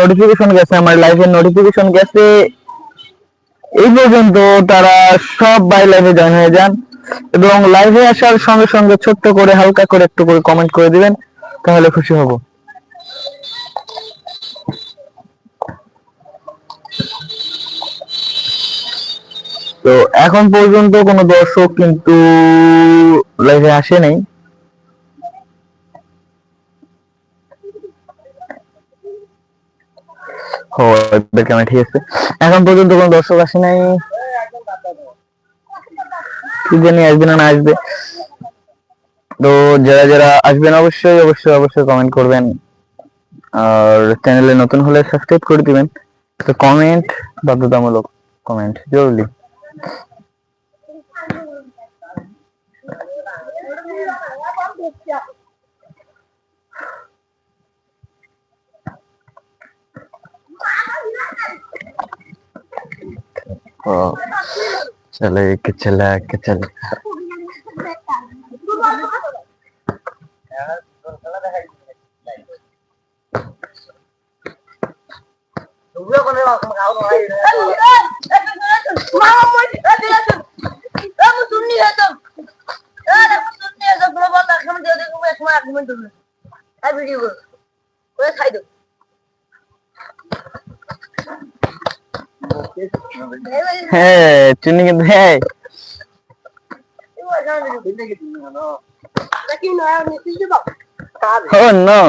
Notification গেছে, আমার লাইভের নোটিফিকেশন গেছে। এই পর্যন্ত তারা সব বাই লাইভে জয়েন হয়ে যান এবং লাইভে আসার সঙ্গে সঙ্গে ছোট্ট করে, হালকা করে একটু করে কমেন্ট করে দিবেন, তাহলে খুশি হব। তো এখন পর্যন্ত কোনো দর্শক কিন্তু লাইভে আসে নাই। ও এবার ক্যামেরা ঠিক আছে। এখন পর্যন্ত কোনো দর্শক আসে নাই। কি জানি আসবে না আসবে। তো যারা যারা আসবেন অবশ্যই অবশ্যই অবশ্যই কমেন্ট করবেন। আর চ্যানেলে নতুন হলে সাবস্ক্রাইব করে দিবেন। তো কমেন্ট বাধ্যতামূলক কমেন্ট জরুরি। ও চলে কে চলা কে চলা হ্যাঁ চুনি কিন্তু হ্যাঁ নো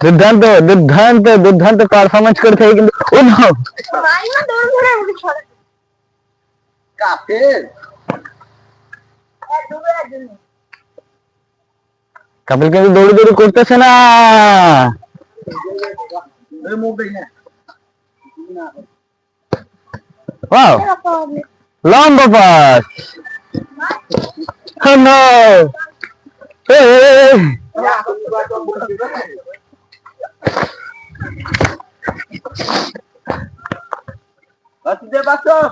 দুর্দান্ত দুর্দান্ত দুর্দান্ত পারফরমেন্স করে থাকে কিন্তু ও নো কাপিল কিন্তু দৌড়ি দৌড়ি করতেছে না। Wow. Lumberbutt. Oh no. Hey. Masih masuk.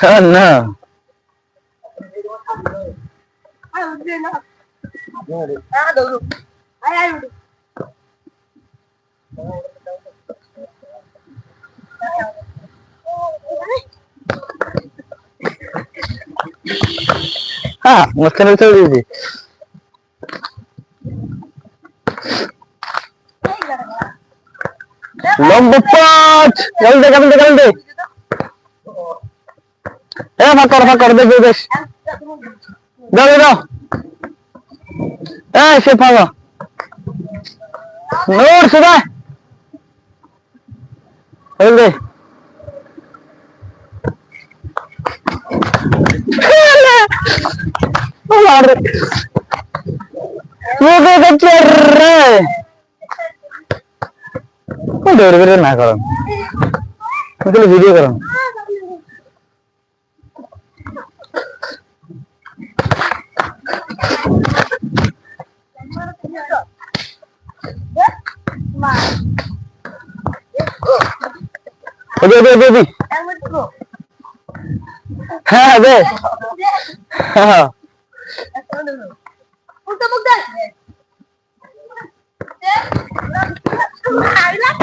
Oh no. Ayo, dia nak. Ayo, dulu. Ayo, dulu. হ্যাঁ মাঝখানে চলে দিয়েছি লম্বা পাঁচ। কাল দে কাল দে কাল দে। এ ফাঁক কর ফাঁক কর বেশ বেশ বেশ। দাও দাও, দাও। এই সে ফাঁকা নোট সুদা এই দে Madre. মুখে করছে রে দৌড় বেড়ে না করুন তাহলে ভিডিও করুন ওদি ওদি ওদি হ্যাঁ দে হ্যাঁ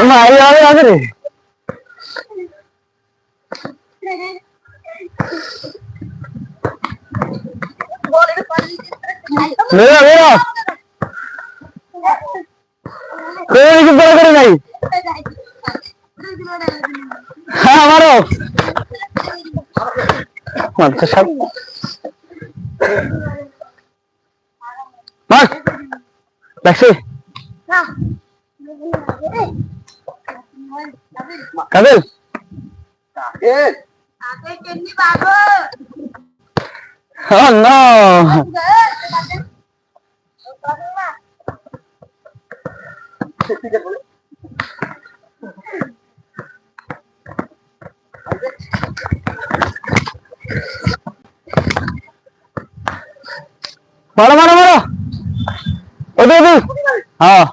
মারি হবে আছে রে। মেরা মেরা কোন কিছু বড় করে নাই হ্যাঁ মার লাগছে কাবিল Oh no! মারো মারো মারো ওদি ওদি হ্যাঁ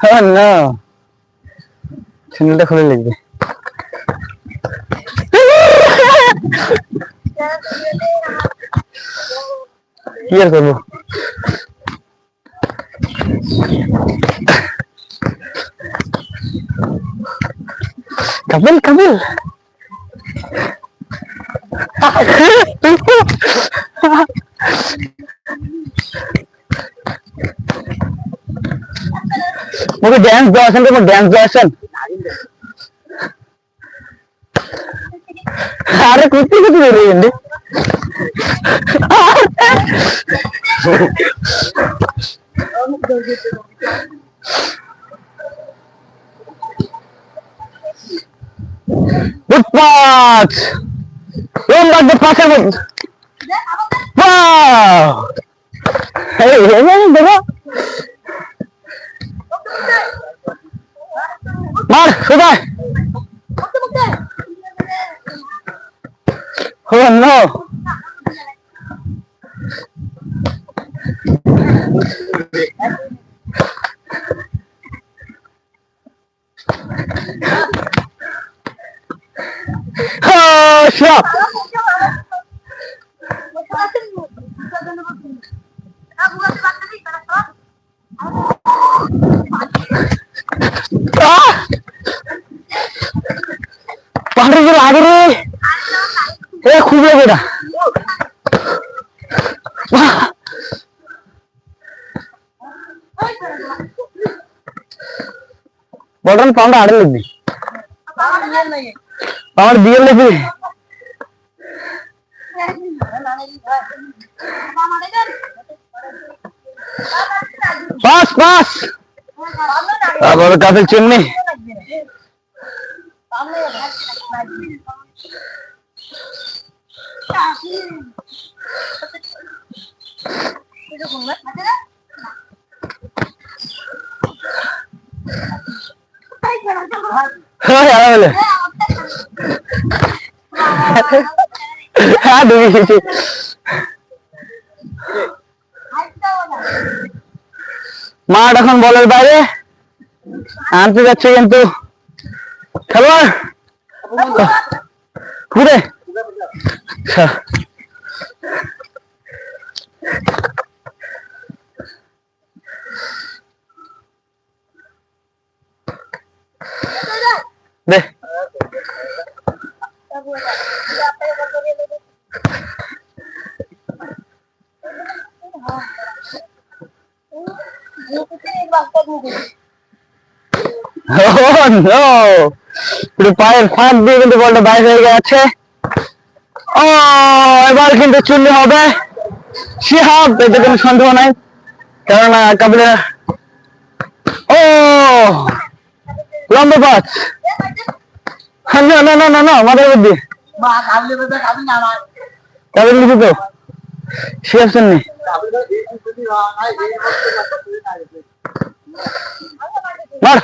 Oh no! চ্যানেলটা খুলে লিখবে কি আর করব কাপিল কাপিল মুখে ড্যান্স দেওয়া আছেন তোমার ড্যান্স দেওয়া আছেন আরে কুত্তি কুত্তি বেরিয়েছে ফুটপাথ রোম বাদ পাশের দেখো 喝菜，我怎么干？喝完了，喝上。বটন পাউন্ড আড়ে লাগবে আমার বিয়ে লাগবে পাস পাস আবার কাছে চিমনি। হ্যাঁ বলে হ্যাঁ এখন বলের বাইরে আনতে যাচ্ছে কিন্তু খেলোয়াড় ঘুরে দে। Oh পায়ের ফাঁক দিয়ে কিন্তু বলটা বাইরে হয়ে গেছে। ও এবার কিন্তু চুল্লি হবে। শিহাব এতে কোনো সন্দেহ নাই। কেননা কাবিলা ও লম্বা পাঁচ। না না না না না মাথার বুদ্ধি। কাবিল লিখি তো। মার।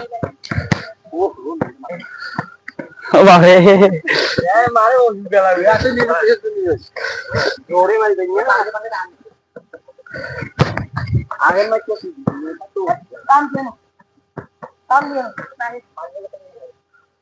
ও বাবারে পাঁচ হ্যাঁ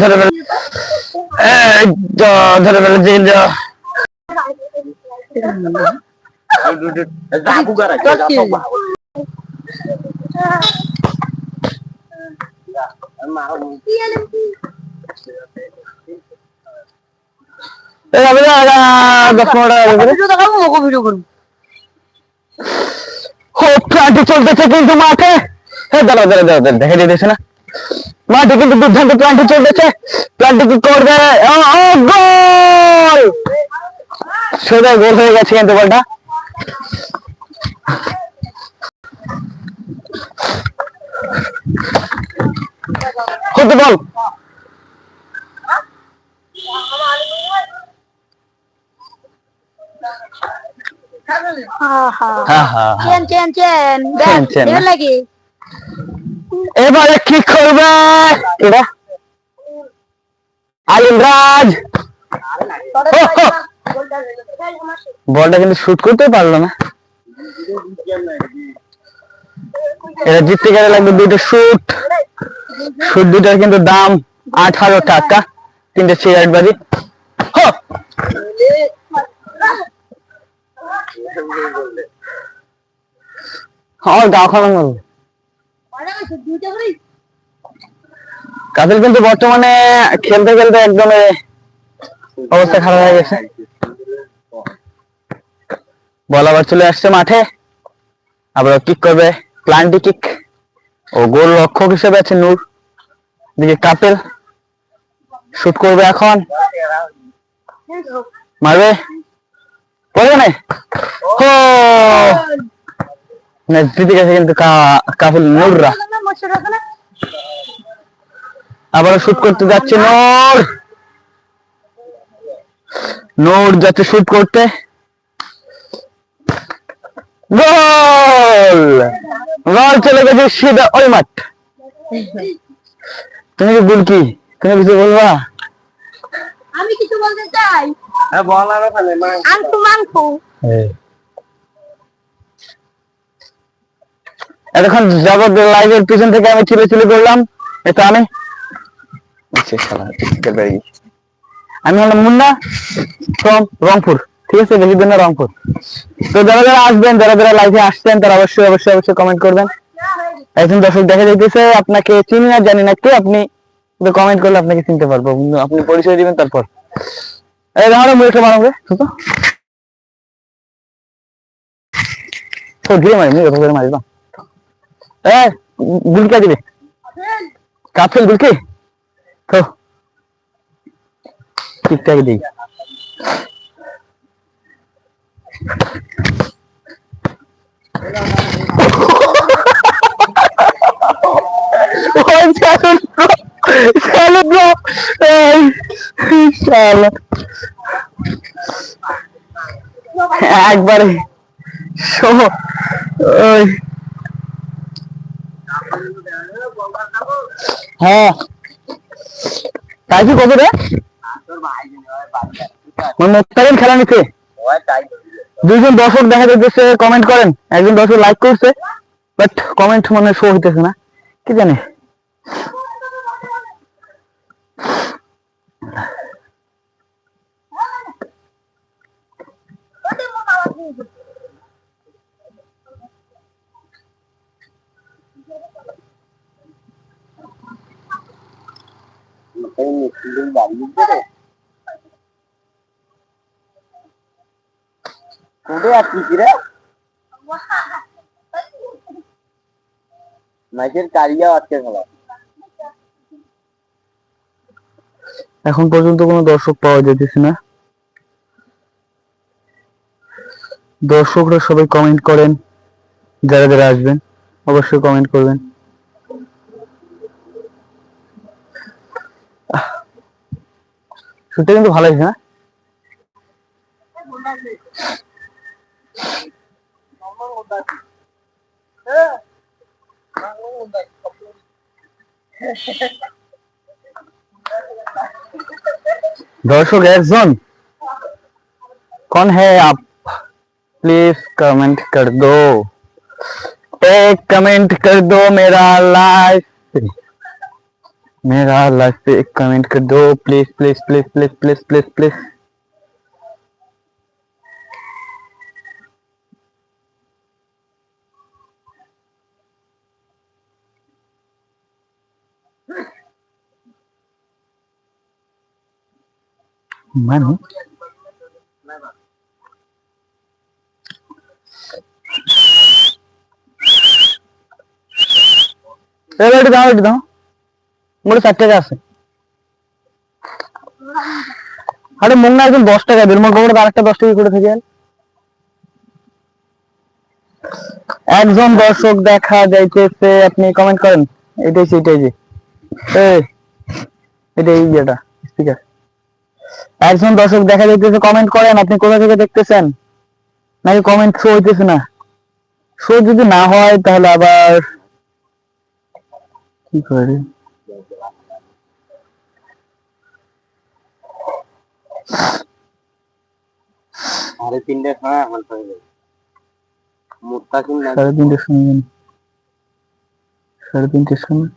ধরে ফেলে ধরে ফেলে জিল যা এই হবে না এটা দশ পনেরো টাকা দেবে ও প্লান্টি চলতেছে কিন্তু মাঠে। দাঁড়া দাঁড়া দাঁড়া দেখে দিতেছে না? মাঠে কিন্তু দুর্দান্ত প্লান্টি চলতেছে। প্লান্টি কি করবে? গোল! সোজা গোল হয়ে গেছে কিন্তু বলটা। হতে বল। এবারে কি করবে? এটা আলিম বলটা কিন্তু শুট করতে পারল না। এটা জিততে গেলে লাগবে দুটো শুট শুট দুটার কিন্তু দাম আঠারো টাকা। তিনটে সিগারেট বাজি! আমার গা কাপিল কিন্তু বর্তমানে খেলতে খেলতে একদম অবস্থা খারাপ হয়ে গেছে। বল আবার চলে আসছে মাঠে। আবার কিক করবে। প্লান্টি কিক ও গোল রক্ষক হিসেবে আছে নূর। দিকে কাপেল শুট করবে এখন। মারবে? পড়বে না ও না, জিতে গেছে কিন্তু কাপিল নূররা আবারও শুট করতে যাচ্ছে নোর। নোর যাচ্ছে শুট করতে। গোল! গোল চলে গেছে সিধা ওই মাঠ। তুমি কি ভুল কি? তুমি কিছু বলবা? আমি কিছু বলতে চাই। বল আর ওখানে আংকু মাংকু এতক্ষণ জগৎ লাইভের পিছন থেকে আমি চিলে চিলে করলাম এটা আমি। আচ্ছা। আমি হলাম মুন্না ফ্রম রংপুর ঠিক আছে? বেশি দিন না রংপুর। তো যারা যারা আসবেন যারা যারা লাইভে আসছেন তারা অবশ্যই অবশ্যই অবশ্যই কমেন্ট করবেন। একজন দর্শক দেখা যাইতেছে আপনাকে চিনি না, জানি না কে, আপনি কমেন্ট করলে আপনাকে চিনতে পারব। আপনি পরিচয় দিবেন তারপর। এই দেখো মুখটা মারো রে তো তো ঘিরে মারি, মুখে ধরে মারি না এ, গুলকা দিবে। কাপেল গুলকি? তো ঠিকঠাক দিই। ওই salad bro, একবারে ওই। হ্যাঁ। তাই কি কত রে? মানে মোত্তারিন খেলা নিচ্ছে। দুইজন দর্শক দেখা যাচ্ছে কমেন্ট করেন। একজন দর্শক লাইক করছে বাট কমেন্ট মানে শো হইতেছে না। কি জানি কোথায় আসছিস রে মাইকের কারিয়া আজকে খেলা এখন পর্যন্ত কোনো দর্শক পাওয়া যেতেছে না। দর্শকরা সবাই কমেন্ট করেন যারা যারা আসবেন অবশ্যই কমেন্ট করবেন। শুটটা কিন্তু ভালো হয়েছে না दर्शक एक्जन कौन है आप? प्लीज़ कमेंट कर दो। एक कमेंट कर दो मेरा लाइफ मेरा लाइफ पे एक कमेंट कर दो। Please please please please please please please মানে টাকা আছে। আরে মন না একজন দশ টাকা দিল মোট আরেকটা দশ টাকা করে থেকে একজন দর্শক দেখা যাইতেছে আপনি কমেন্ট করেন। এটাই সেটাই যে। এটাই যেটা স্পিকার একজন দর্শক দেখা যাইতেছে কমেন্ট করেন আপনি কোথা থেকে দেখতেছেন? নাকি কমেন্ট শো হইতেছে না? শো যদি না হয় তাহলে আবার কি করে? সাড়ে তিনটে সময় সাড়ে তিনটের সময়। সাড়ে তিনটের সময়।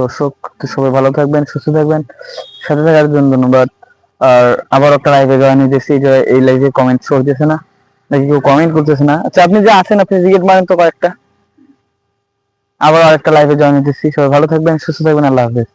দর্শক, তো সবাই ভালো থাকবেন, সুস্থ থাকবেন। সাথে থাকার জন্য ধন্যবাদ। আর আবার একটা লাইভে জয়েন হইতেছি যে এই লাইভে কমেন্ট করতেছে না, নাকি কেউ কমেন্ট করতেছে না। আচ্ছা আপনি যে আছেন, আপনি জিজ্ঞেস মারেন তো কয়েকটা। আবার আরেকটা লাইভে জয়েন হইতেছি। সবাই ভালো থাকবেন সুস্থ থাকবেন আল্লাহ হাফেজ।